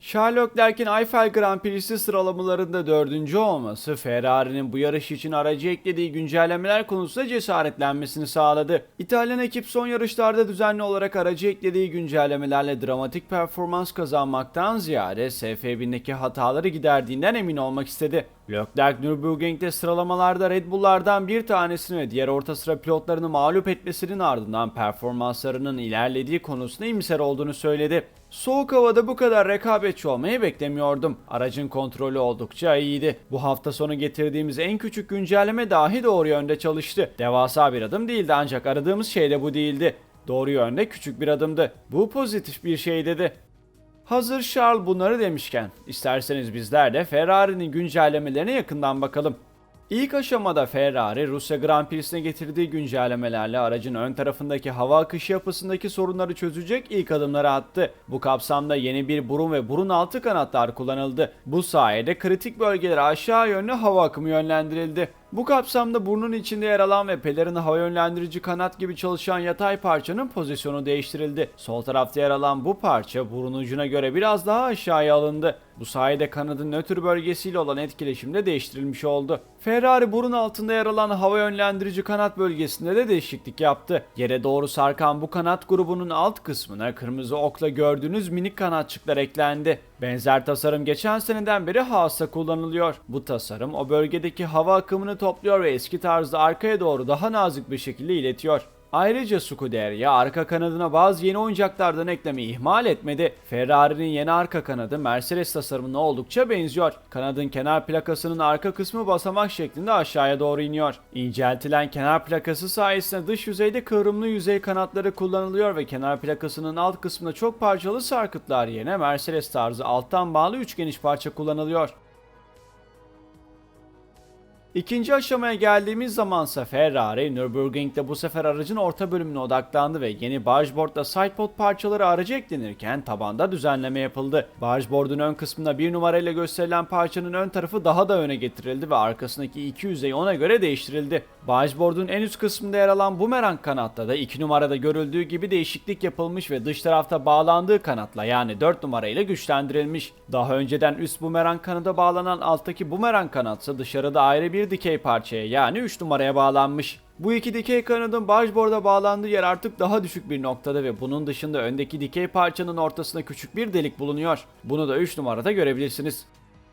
Charles Leclerc'in Eiffel Grand Prix'si sıralamalarında dördüncü olması Ferrari'nin bu yarış için aracı eklediği güncellemeler konusunda cesaretlenmesini sağladı. İtalyan ekip son yarışlarda düzenli olarak aracı eklediği güncellemelerle dramatik performans kazanmaktan ziyade SF1000'deki hataları giderdiğinden emin olmak istedi. Leclerc Nürburgring'de sıralamalarda Red Bull'lardan bir tanesini ve diğer orta sıra pilotlarını mağlup etmesinin ardından performanslarının ilerlediği konusunda imser olduğunu söyledi. Soğuk havada bu kadar rekabetçi olmayı beklemiyordum. Aracın kontrolü oldukça iyiydi. Bu hafta sonu getirdiğimiz en küçük güncelleme dahi doğru yönde çalıştı. Devasa bir adım değildi ancak aradığımız şey de bu değildi. Doğru yönde küçük bir adımdı. Bu pozitif bir şey dedi. Hazır Charles bunları demişken, isterseniz bizler de Ferrari'nin güncellemelerine yakından bakalım. İlk aşamada Ferrari, Rusya Grand Prix'sine getirdiği güncellemelerle aracın ön tarafındaki hava akışı yapısındaki sorunları çözecek ilk adımları attı. Bu kapsamda yeni bir burun ve burun altı kanatlar kullanıldı. Bu sayede kritik bölgelere aşağı yönlü hava akımı yönlendirildi. Bu kapsamda burnun içinde yer alan ve pelerin hava yönlendirici kanat gibi çalışan yatay parçanın pozisyonu değiştirildi. Sol tarafta yer alan bu parça burun ucuna göre biraz daha aşağıya alındı. Bu sayede kanadın nötr bölgesiyle olan etkileşimde değiştirilmiş oldu. Ferrari burun altında yer alan hava yönlendirici kanat bölgesinde de değişiklik yaptı. Yere doğru sarkan bu kanat grubunun alt kısmına kırmızı okla gördüğünüz minik kanatçıklar eklendi. Benzer tasarım geçen seneden beri Haas'ta kullanılıyor. Bu tasarım o bölgedeki hava akımını topluyor ve eski tarzda arkaya doğru daha nazik bir şekilde iletiyor. Ayrıca Scuderia arka kanadına bazı yeni oyuncaklardan eklemeyi ihmal etmedi. Ferrari'nin yeni arka kanadı Mercedes tasarımına oldukça benziyor. Kanadın kenar plakasının arka kısmı basamak şeklinde aşağıya doğru iniyor. İnceltilen kenar plakası sayesinde dış yüzeyde kıvrımlı yüzey kanatları kullanılıyor ve kenar plakasının alt kısmında çok parçalı sarkıtlar yerine Mercedes tarzı alttan bağlı üç geniş parça kullanılıyor. İkinci aşamaya geldiğimiz zamansa Ferrari, Nürburgring'de bu sefer aracın orta bölümüne odaklandı ve yeni bargeboardla sidepod parçaları araca eklenirken tabanda düzenleme yapıldı. Bargeboard'un ön kısmında bir numarayla gösterilen parçanın ön tarafı daha da öne getirildi ve arkasındaki iki yüzey ona göre değiştirildi. Bargeboard'un en üst kısmında yer alan bumerang kanatta da 2 numarada görüldüğü gibi değişiklik yapılmış ve dış tarafta bağlandığı kanatla yani 4 numarayla güçlendirilmiş. Daha önceden üst bumerang kanada bağlanan alttaki bumerang kanatsa dışarıda ayrı bir dikey parçaya yani 3 numaraya bağlanmış. Bu iki dikey kanadın bargeboard'a bağlandığı yer artık daha düşük bir noktada ve bunun dışında öndeki dikey parçanın ortasında küçük bir delik bulunuyor. Bunu da 3 numarada görebilirsiniz.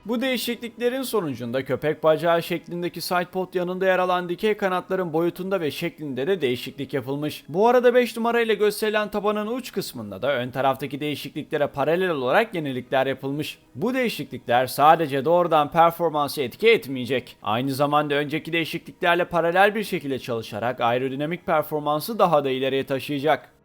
Bu değişikliklerin sonucunda köpek bacağı şeklindeki sidepod yanında yer alan dikey kanatların boyutunda ve şeklinde de değişiklik yapılmış. Bu arada 5 numara ile gösterilen tabanın uç kısmında da ön taraftaki değişikliklere paralel olarak yenilikler yapılmış. Bu değişiklikler sadece doğrudan performansı etki etmeyecek. Aynı zamanda önceki değişikliklerle paralel bir şekilde çalışarak aerodinamik performansı daha da ileriye taşıyacak.